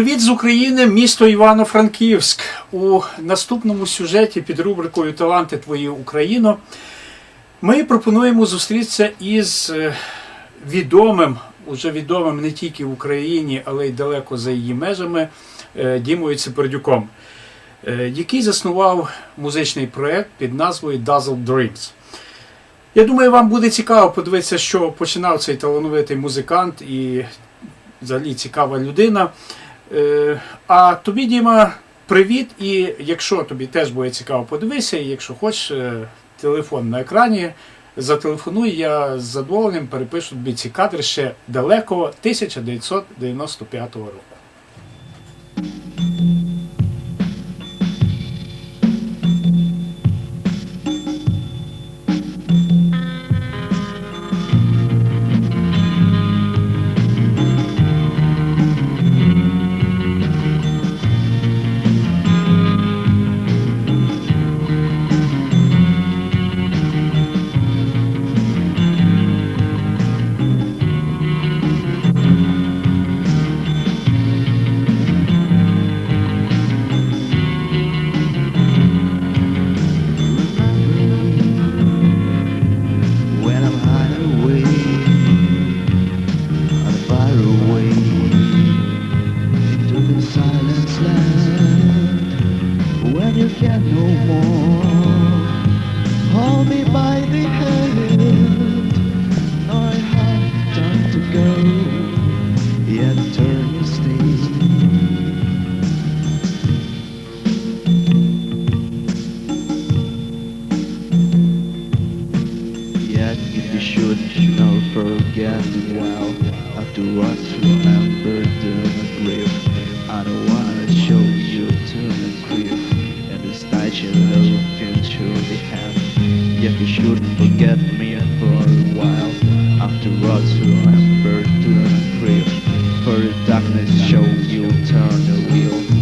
Привіт з України, місто Івано-Франківськ. У наступному сюжеті під рубрикою Таланти твої Україно ми пропонуємо зустрітися із е, відомим, уже відомим не тільки в Україні, але й далеко за її межами е, Дімою Цепердюком, е, який заснував музичний проект під назвою Dazzle Dreams. Я думаю, вам буде цікаво подивитися, що починав цей талановитий музикант і взагалі цікава людина. Е, А тобі, Діма, привіт. І якщо тобі теж буде цікаво, подивися, і якщо хочеш, е, телефон на екрані, зателефонуй, я з задоволенням перепишу тобі ці кадри ще далеко 1995 року. Not forget well uh, Afterwards remember the grief. I don't wanna show you to the grief. And the station looking through the hand Yet you should forget me for a while. Afterwards remember to the grief. For the darkness show you turn the wheel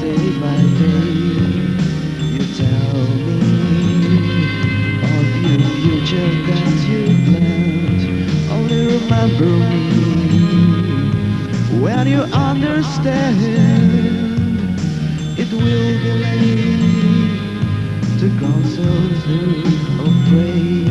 Day by day. You tell me of your future that you planned. Only remember me when you understand. It will be late to console through or pray.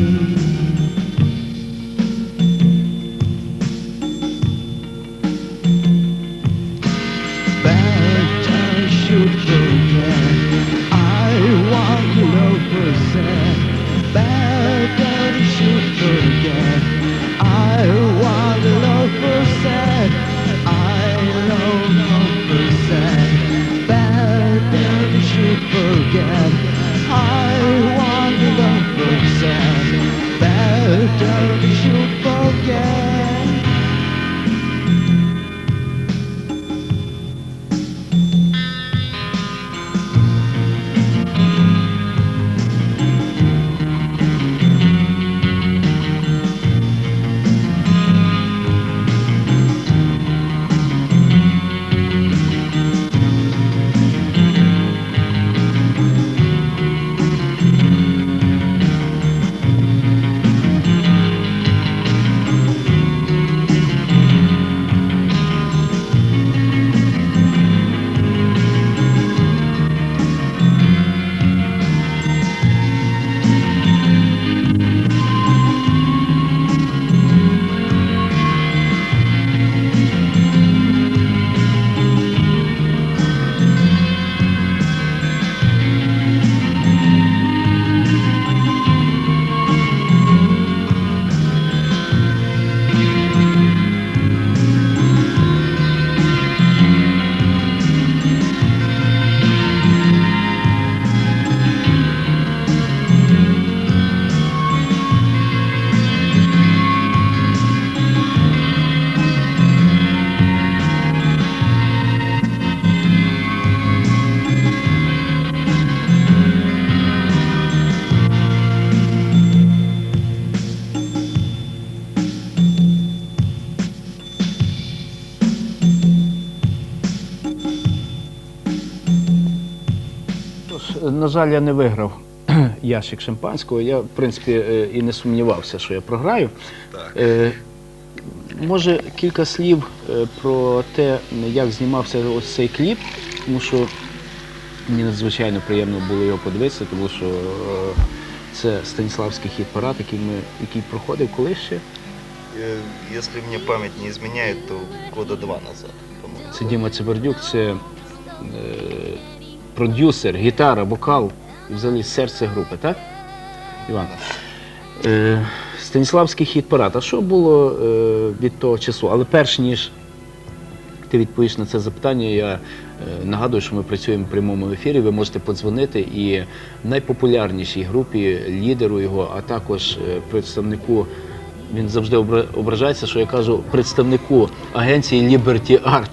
На жаль, я не виграв ящик шампанського. Я, в принципі, е, і не сумнівався, що я програю. Так. Е, Може, кілька слів е, про те, як знімався ось цей кліп, тому що мені надзвичайно приємно було його подивитися, тому що це Станіславський хіт парад, який, ми, який проходив коли ще. Если мне память не изменяет, то года два назад. Це Діма Цибердюк, це продюсер, гітара, вокал і взагалі серце групи, так? Іван. Е, Станіславський хіт парад. А що було е, від того часу? Але перш ніж ти відповіш на це запитання, я е, нагадую, що ми працюємо в прямому ефірі. Ви можете подзвонити і найпопулярнішій групі, лідеру його, а також представнику. Він завжди ображається, що я кажу представнику агенції Liberty Art.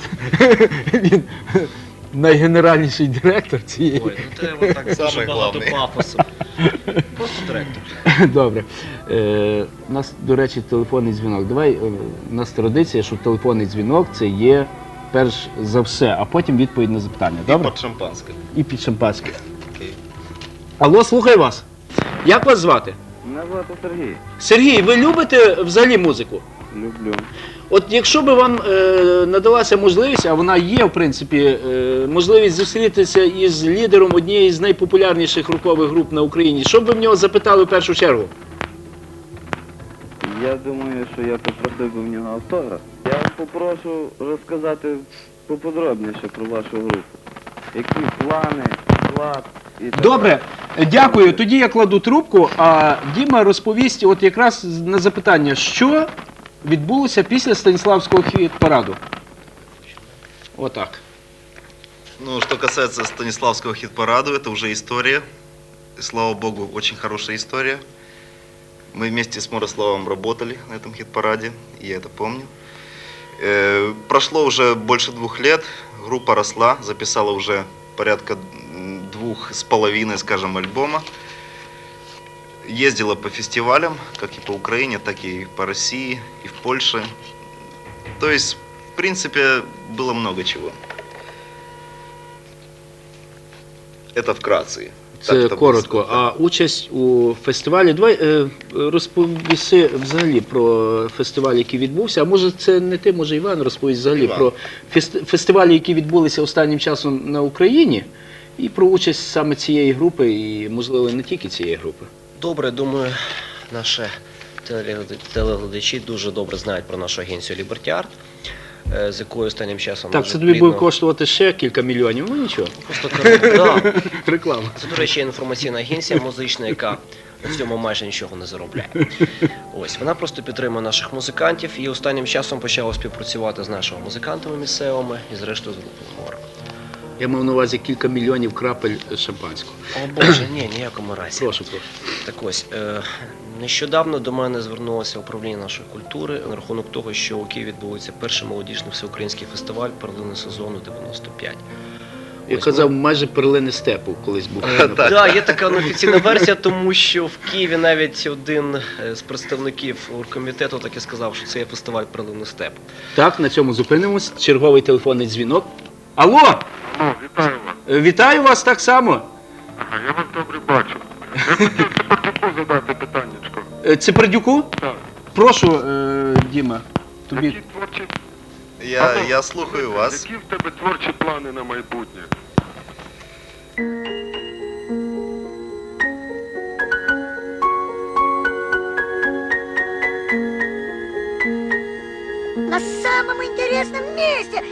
Він найгенеральніший директор цієї. Ой, ну треба так дуже багато главний. пафосу. Просто директор. Добре. Е, у нас, до речі, телефонний дзвінок. Давай, е, у нас традиція, що телефонний дзвінок це є перш за все, а потім відповідь на запитання. И Добре? под шампанское. І під шампанське. Окей. Алло, слухай вас. Як вас звати? Мене звати Сергій. Сергій, ви любите взагалі музику? Люблю. От якщо би вам е, надалася можливість, а вона є, в принципі, е, можливість зустрітися із лідером однієї з найпопулярніших рокових груп на Україні, що б ви в нього запитали в першу чергу? Я думаю, що я попросив би в нього автограф. Я вас попрошу розказати поподробніше про вашу групу. Які плани, склад і так Добре, дякую. Тоді я кладу трубку, а Діма розповість от якраз на запитання, що відбулося після Станіславського хіт-параду. Отак. Ну, что касается Станиславского хит-параду, это уже история. И, слава богу, очень хорошая история. Мы вместе с Мирославом работали на этом хит-параде, и я это помню. Э, прошло уже больше двух лет, группа росла, записала уже порядка м, двух с половиной, скажем, альбома. Ездила по фестивалям, как и по Украине, так и по России, и в Польше. То есть, в принципе, было много чего. Это вкратце. Це Так это коротко. было. А участь у фестивалі. Давай е, розповіси взагалі про фестиваль, який відбувся. А може це не ти, може Іван розповість взагалі Іван. про фест- фестивалі, які відбулися останнім часом на Україні, і про участь саме цієї групи, і можливо не тільки цієї групи. Добре, думаю, наші телегляд- телеглядачі дуже добре знають про нашу агенцію Liberty Art, е, з якою останнім часом Так, це тобі плідно- буде коштувати ще кілька мільйонів. Ну нічого. Просто да. Реклама. Це, до речі, інформаційна агенція музична, яка на цьому майже нічого не заробляє. Ось вона просто підтримує наших музикантів і останнім часом почала співпрацювати з нашими музикантами місцевими і зрештою з групою Мора. Я мав на увазі кілька мільйонів крапель шампанського. О Боже, ні, ніякому разі. Прошу, прошу. Так ось, е, нещодавно до мене звернулося управління нашої культури на рахунок того, що у Києві відбудеться перший молодіжний всеукраїнський фестиваль перлини сезону 95. Я Ось, казав, майже перлини степу колись був. Так, да, є така неофіційна версія, тому що в Києві навіть один е, з представників оргкомітету так і сказав, що це є фестиваль перлини степу. Так, на цьому зупинимось. Черговий телефонний дзвінок. Алло! О, вітаю вас. Е, Вітаю вас так само. Ага, я вас добре бачу. Я хотів Спартаку задати питаннячко. Е, Так. Прошу, е, Діма. Тобі. Які творчі... Я, Алло, я слухаю вас. Які в тебе творчі плани на майбутнє? на самом интересном месте.